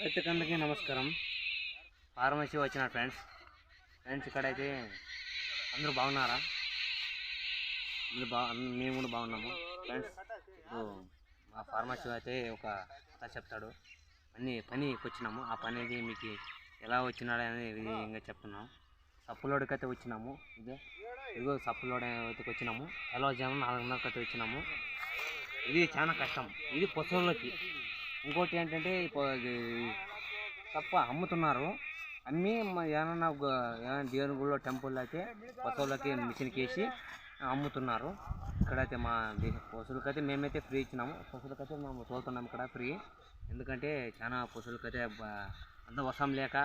రైతుకందరికీ నమస్కారం. ఫార్మసీ వచ్చిన friends friends ఇక్కడైతే అందరూ బాగున్నారా? అందరూ బా మేము కూడా బాగున్నాము. ఫ్రెండ్స్ ఇప్పుడు మా ఫార్మసీ అయితే ఒక కథ చెప్తాడు. అన్ని పనికి వచ్చినాము. ఆ పని అయితే మీకు ఎలా వచ్చినాడు అనేది ఇంకా చెప్తున్నాము సప్పులోడికి అయితే వచ్చినాము. ఇదే ఇదిగో సప్పులోడి అయితే వచ్చినాము. తెల్లవారుజామున నాలుగున్నరకి అయితే వచ్చినాము. ఇది చాలా కష్టం. ఇది పశువులకి. ఇంకోటి ఏంటంటే తప్ప అమ్ముతున్నారు. అమ్మి ఏమన్నా దేవుని గుళ్ళో టెంపుల్ అయితే పశువులకి మిషన్కి వేసి అమ్ముతున్నారు. ఇక్కడైతే మా దే- పశువులకైతే మేమైతే ఫ్రీ ఇచ్చినాము. పశువులకైతే మేము తోలుతున్నాం ఇక్కడ ఫ్రీ. ఎందుకంటే చాలా పశువులకైతే అంత వర్షం లేక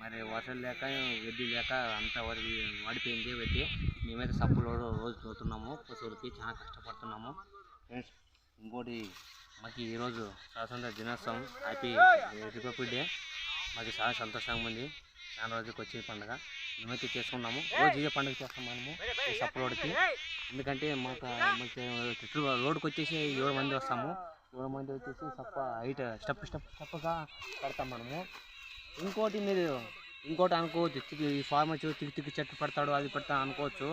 మరి వర్షం లేక వెడ్డి లేక అంత వరి వాడిపోయింది వెడ్డి మేమైతే సబ్బులు రోజు తోలుతున్నాము. పశువులకి చాలా కష్టపడుతున్నాము. ఫ్రెండ్స్ ఇంకోటి మాకు ఈరోజు స్వాతంత్ర దినోత్సవం హ్యాపీ రిపబ్లిక్ డే. మాకు చాలా సంతోషంగా ఉంది. చాలా రోజుకి వచ్చే పండుగ. మేమైతే చేసుకున్నాము రోజు ఇదే పండుగ చేస్తాం మనము. ఈ సప్లోడ్కి ఎందుకంటే మాకు మాకు రోడ్కి వచ్చేసి ఏడు మంది వస్తాము. ఏడు మంది వచ్చేసి సప్ప హైట్ స్టెప్ స్టెప్ స్టెప్గా పడతాం మనము. ఇంకోటి మీరు ఇంకోటి అనుకోవచ్చు. ఈ ఫార్మర్ తిక్కి తిక్కి చెట్టు పడతాడు అది పెడతా అనుకోవచ్చు.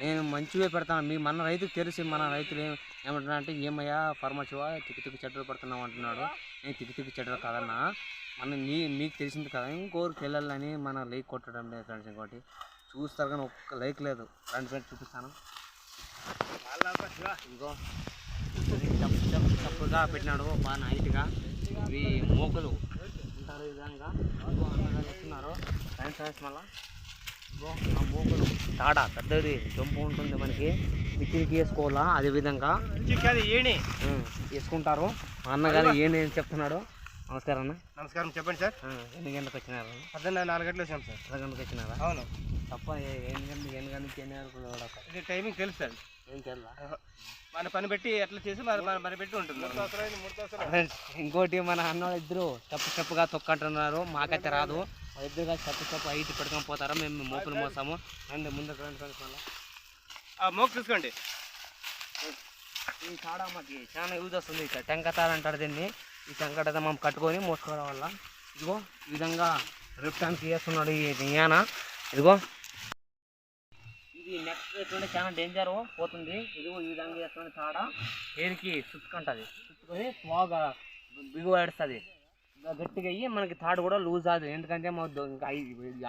నేను మంచివే పెడతాను మీ మన రైతుకు తెలిసి మన రైతులు ఏమంటున్నా అంటే ఏమయ్యా ఫార్మసివా తిక్కు తిక్కు చెడ్డలు పడుతున్నావు అంటున్నాడు. నేను తిక్కు తిక్కు చెడ్డలు కాదన్నా. మన నీ మీకు తెలిసింది కదా ఇంకోరికి వెళ్ళాలని మన లైక్ కొట్టడం లేదు ఫ్రెండ్స్ ఇంకోటి. చూస్తారు కానీ ఒక్క లైక్ లేదు. ఫ్రెండ్ ఫ్రెండ్స్ చూపిస్తాను. ఇదిగో. చప్పుగా పెట్టినాడు. బాగా నైట్గా. ఇవి మోకలు. ఉంటారు విధంగా ఇదిగో చెప్తున్నారు ఫ్రెండ్స్ ఫ్రెండ్స్ మళ్ళీ. ఆ మోకలు తాడ పెద్దది జంపు ఉంటుంది మనకి. మిక్సీకి వేసుకోవాలా అదే విధంగా. ఏణి. ఉం, వేసుకుంటారు మా అన్నగారు ఏంటి ఏం చెప్తున్నాడు. నమస్కారం అన్న. నమస్కారం చెప్పండి సార్. ఎన్ని గంటలకు వచ్చినారు? పొద్దున్న నాలుగు గంటలు వచ్చాం సార్. పది గంటలకు వచ్చినారా? అవును. తప్ప ఎన్ని గంటలకు ఎన్ని గంటలకు ఎన్ని వరకు కూడా ఇది టైమింగ్ తెలుసు సార్. ఏం తెల్లా మన పని పెట్టి ఎట్లా చేసి మన మన పెట్టి ఉంటుంది. ఇంకోటి మన అన్న ఇద్దరు స్టెప్ స్టెప్గా తొక్కంటున్నారు. మాకైతే రాదు. మా ఇద్దరుగా స్టెప్ స్టెప్ హైట్ పెట్టుకొని పోతారు? మేము మోపులు మోసాము. అండ్ ముందు మోక్ చూసుకోండి ఈ తాడ మాకు చాలా యూజ్ వస్తుంది. ఇక్కడ అంటారు దీన్ని. ఈ టెంక తాడ మనం కట్టుకొని మోసుకోవడం వల్ల. ఇదిగో ఈ విధంగా రిప్టానికి వేస్తున్నాడు ఈ నియాన ఇదిగో. ఇది నెక్స్ట్ ఎట్లుంటే చాలా డేంజర్ పోతుంది. ఇదిగో ఈ విధంగా వేస్తుంది తాడ. హెయిర్కి చుట్టుకుంటుంది. చుట్టుకొని బాగా బిగువ ఏడుస్తుంది గట్టిగా అయ్యి మనకి తాడు కూడా లూజ్ అవ్వదు ఎందుకంటే మా ఇంకా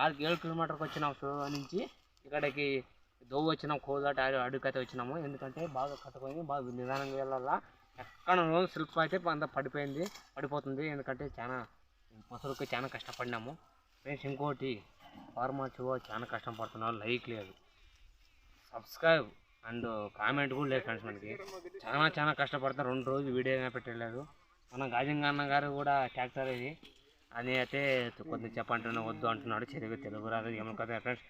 ఆరు ఏడు కిలోమీటర్కి వచ్చినాం సో నుంచి ఇక్కడికి దోవు వచ్చినాం కోదాట అడుగుకైతే వచ్చినాము. ఎందుకంటే బాగా కట్టుకొని బాగా నిదానంగా వెళ్ళాలా. ఎక్కడ రోజు స్లిప్ అయితే అంత పడిపోయింది పడిపోతుంది. ఎందుకంటే చాలా పశువులకు చాలా కష్టపడినాము. ఫ్రెండ్స్ ఇంకోటి ఫార్మర్స్ చాలా కష్టపడుతున్నారు. లైక్ లేదు. సబ్స్క్రైబ్ అండ్ కామెంట్ కూడా లేదు ఫ్రెండ్స్ మనకి. చాలా చాలా కష్టపడతారు. రెండు రోజులు వీడియో పెట్టలేదు. మన గాజంగా అన్న గారు కూడా ట్రాక్టర్ ఇది. అని అయితే కొద్దిగా చెప్పంటున్నా వద్దు అంటున్నాడు. చదివి తెలుగు రాదు ఏమో కదా ఫ్రెండ్స్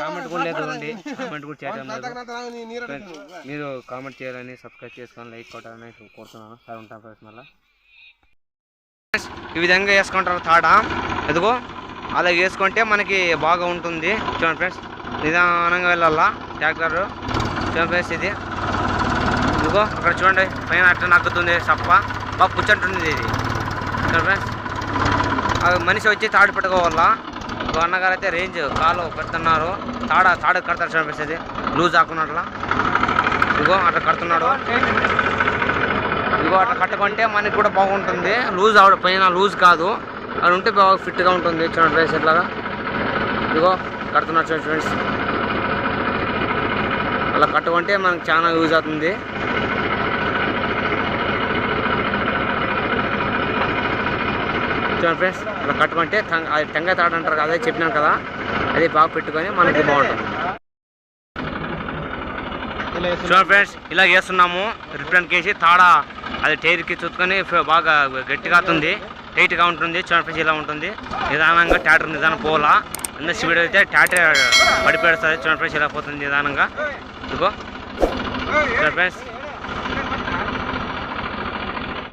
కామెంట్ కూడా లేదు చూడండి కామెంట్ కూడా చేయడం లేదు. మీరు కామెంట్ చేయాలని సబ్స్క్రైబ్ చేసుకొని లైక్ కొట్టాలని కోరుతున్నాను. సార్ ఉంటాను ఫ్రెండ్స్ మళ్ళీ. ఈ విధంగా వేసుకుంటారు తాడ. ఎదుగో అలా వేసుకుంటే మనకి బాగా ఉంటుంది. చూడండి ఫ్రెండ్స్ నిదానంగా వెళ్ళాలా ట్రాక్టర్ చూడండి ఫ్రెండ్స్ ఇది. ఇదిగో అక్కడ చూడండి పైన అట్లా నగ్గుతుంది సప్ప బాగా కూర్చుంటుంది ఇది. చూడండి ఫ్రెండ్స్ అది మనిషి వచ్చి తాడు పెట్టుకోవాలా? ఇంకో అన్నగారు అయితే రేంజ్ కాలు పెడుతున్నారు తాడ తాడు కడతారు చూడండి లూజ్ ఆకున్నట్లా ఇదిగో అట్లా కడుతున్నాడు. ఇదిగో అట్లా కట్టుకుంటే మనకి కూడా బాగుంటుంది. లూజ్ ఆవిడ పైన లూజ్ కాదు. అది ఉంటే బాగా ఫిట్గా ఉంటుంది చూడండి ఫ్రెండ్స్ ఇట్లాగా. ఇదిగో కడుతున్నారు చూడండి ఫ్రెండ్స్. అలా కట్టుకుంటే మనకు చాలా యూజ్ అవుతుంది. చూడండి ఫ్రెండ్స్ అలా కట్టుకుంటే అది టెంకాయ తాడు అంటారు కదా అదే చెప్పినాను కదా అది బాగా పెట్టుకొని మనకి బాగుంటుంది. చూడండి ఫ్రెండ్స్ ఇలా చేస్తున్నాము రిటర్న్కి వేసి తాడ అది టైర్కి చుట్టుకొని బాగా గట్టిగా అవుతుంది టైట్గా ఉంటుంది చూడండి ఫ్రెండ్స్ ఇలా ఉంటుంది. నిదానంగా ట్యాటర్ నిదానం పోలా. అన్న స్పీడ్ అయితే ట్యాటర్ పడిపోయేస్తుంది చూడండి ఫ్రెండ్స్ ఇలా పోతుంది నిదానంగా. ఇదిగో. చూడండి ఫ్రెండ్స్